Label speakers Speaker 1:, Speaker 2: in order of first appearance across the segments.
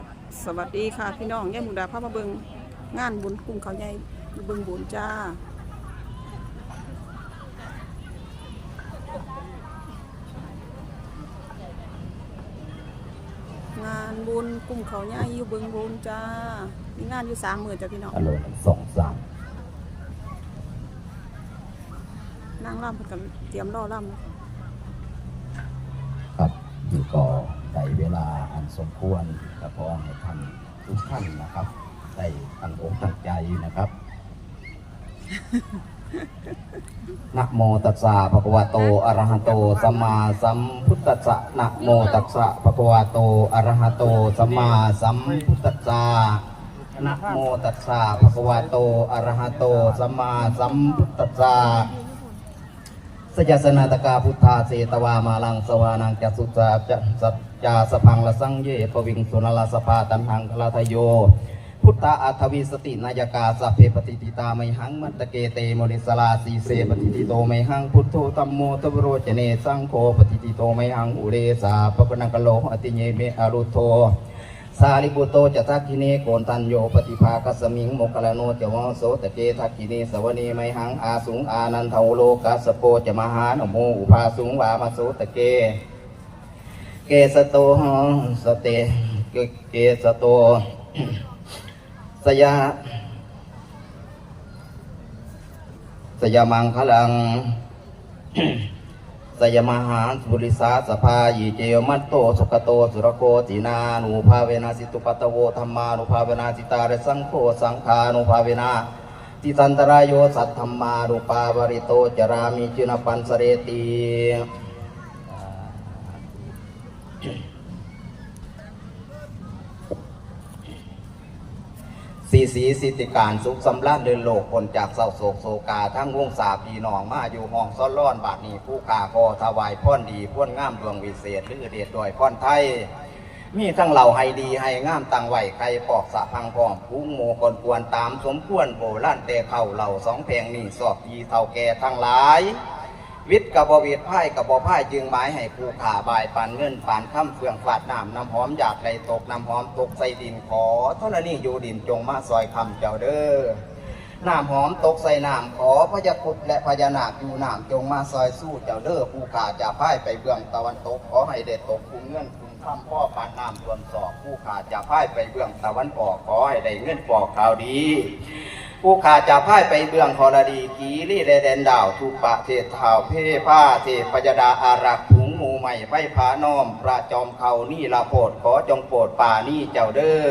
Speaker 1: วัสสวัสดีค่ะพี่น้องย่ามุดาพามาเบิงงานบุญกรุงเขาใหญ่อยู่เบิงบุญจ้างานบุญกลุ่มเขาใหญ่อยู่เบิงบุญจ้า มีงานอยู่สามหมื่นจ้ะพี่น้อง
Speaker 2: อารมณ์สองสาม
Speaker 1: นั่งร่ำเพิ่นกันเตรียมรอร่ำ
Speaker 2: ครับนี่ก็ได้เวลาอัน สมควรก็ขอให้ท่านทุกท่านนะครับ ได้ตั้งอกตั้งใจนะครับนะโมตัสสะภะคะวะโตอะระหะโตสัมมาสัมพุทธัสสะนะโมตัสสะภะคะวะโตอะระหะโตสัมมาสัมพุทธัสสะนะโมตัสสะภะคะวะโตอะระหะโตสัมมาสัมพุทธัสสะ สยสนาตกาพุทธาเสตวามาลังสวานังจัสุจาจะสัจจาสพังละสังเยปวิงสุนลาสภาตันหังคลาทโย พุทธาอัทวิสตินายกาสัพเพปฏิติตาไมหังมันตเกเตโมนิสลาสีเสปฏิติโตไมหังพุทโธตัมโมตวโรจเนสังโฆปฏิติโตไมหังอุเรสาปปนังกะโลอติเยเมอารุโท สาลิบุโตจะทักขิเนโกนตันโยปฏิภาคสมิงโมกขลาโนจะวโสตะเกทักขิเนสวนีไมหังอาสุงอานันทโลกัสโปจะมหานโมอุภาสุงวามาโสตะเก เกสโตสเตเกเกสโตสยาสยามังคลัง สยมหาสุริสาสภายิเจยมัตโตสุขโตสุรโกตินานุภาเวนาสิตุปัตโวธรรมานุภาเวนาสิตาเรสังโฆสังฆานุภาเวนาติสันตรายโยสัทธรรมานุปาวริโตจรามิจุนปันสเรติ สีสีสิทธิการสุขสำราญเดินโลกคนจากเศร้าโศกโศกา ทั้งวงสาพีนองมาอยู่ห้องซ้อนร้อนบาทนี้ผู้ขาคอถวายพ่อนดีพ่นงามดวงวิเศษหรือเดชดอยพ่อนไทย มีทั้งเหล่าให้ดีให้งามตังไหวใครปอกสะพังพร้อมผู้โมกนควรตามสมควรโบล้านแต่เข่าเหล่าสองเพลงนี่สอบยีเท่าแก่ทั้งหลาย วิทย์กับบวิทย์ไพ่กับบไพ่จึงหมายให้ผู้ขาบายปันเงินปานค่ำเฟืองฝาดน้ำน้ำหอมหยาดไหลตกน้ำหอมตกใส่ดินขอเท่านั้นนี่อยู่ดินจงมาซอยคำเจ้าเด้อน้ำหอมตกใส่น้ำขอพระยาคุดและพญานาคอยู่น้ำจงมาซอยสู้เจ้าเด้อผู้ขาจะพ่ายไปเบื้องตะวันตกขอให้เด็ดตกคุ้มเงินคุ้มคำพ่อปานน้ำรวมสอบผู้ขาจะพ่ายไปเบื้องตะวันออกขอให้ได้เงินปอกข่าวดี ผู้ขาจะพ่ายไปเบื้องคอรดีกีรีแดแดนดาวทุปะเทศเท้าเพผ้าเทพยดาอารักษ์ถุงหมูใหม่ไฟผาน้อม พระจอมเขานี่ละโพดขอจงโปรดป่านี่เจ้าเด้อ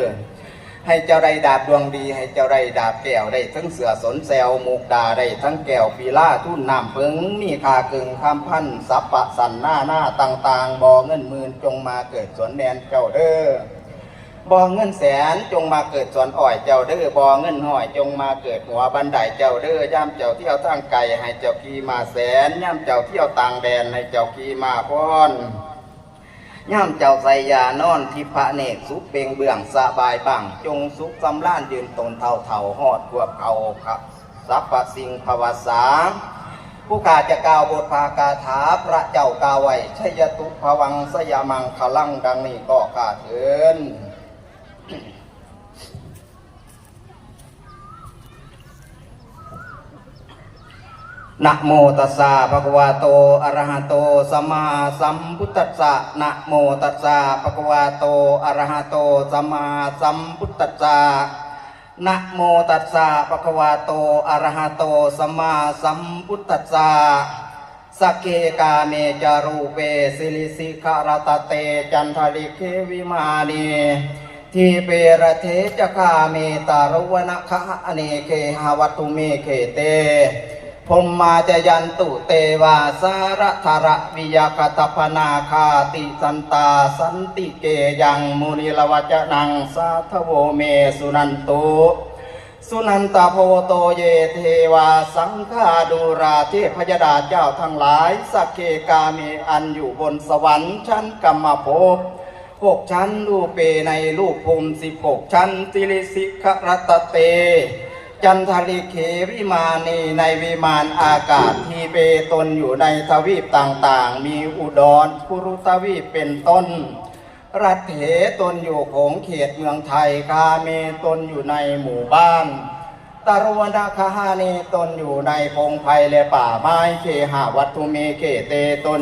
Speaker 2: ให้เจ้าได้ดาบดวงดีให้เจ้าได้ดาบแก้วได้ทั้งเสือสนแซวมุกดาได้ทั้งแก้วปีล่าทุ่นน้ำเพิงมีคากึ่งคำพันสัพปะสันหน้าหน้าต่างๆบ่เงินหมื่นจงมาเกิดสวนแดนเจ้าเด้อ บ่อเงินแสนจงมาเกิดสวนอ้อยเจ้าเด้อบ่อเงินห้อยจงมาเกิดหัวบันไดเจ้าเด้อย่ามเจ้าเที่ยวทางไกลให้เจ้าขี่มาแสนย่ามเจ้าเที่ยวต่างแดนให้เจ้าขี่มาพรย่ามเจ้าใส่ยานอนที่พระเนกสุขเปงเบื้องสบายบังจงสุขสำล้านยืนตนเท่าเท่าหอดพวกเขาครับสัพพสิงภวสาผู้กาจะกล่าวบทภากาถาพระเจ้ากาวไว้ชยตุภวังสยามังคลังดังนี้ก็กาเถิน นะโมตัสสะภะคะวะโต อะระหะโต สัมมาสัมพุทธัสสะนะโมตัสสะภะคะวะโต อะระหะโต สัมมาสัมพุทธัสสะนะโมตัสสะภะคะวะโต อะระหะโต สัมมาสัมพุทธัสสะสักเกกาเมจารูเปสิลิสิขารตเต จันทริเควิมานี ทีเปรเทจคาเมตารวนะคะอเนเคหาวตุเมเคเตพมมาจยันตุเตวาสารธรวิยาคตพนาคาติสันตาสันติเกยังมุนิลวัจนังสาทโวเมสุนันตุสุนันตาโพโตเยเทวาสังฆาดูราเทพยดาเจ้าทั้งหลายสักเกกามีอันอยู่บนสวรรค์ชั้นกรรมภพ หกชั้นรูปเปในรูปภูมิสิบหกชั้นติลิสิกรัตเต จันทริเควิมานีในวิมานอากาศที่เปตนอยู่ในทวีปต่างๆ มีอุดรพุรุทวีปเป็นต้น รัฐเหตนอยู่โขงเขตเมืองไทยกาเมตนอยู่ในหมู่บ้านตารวนาคาหาเนตนอยู่ในพงไพและป่าไม้เคหาวัตุเมเกเตตน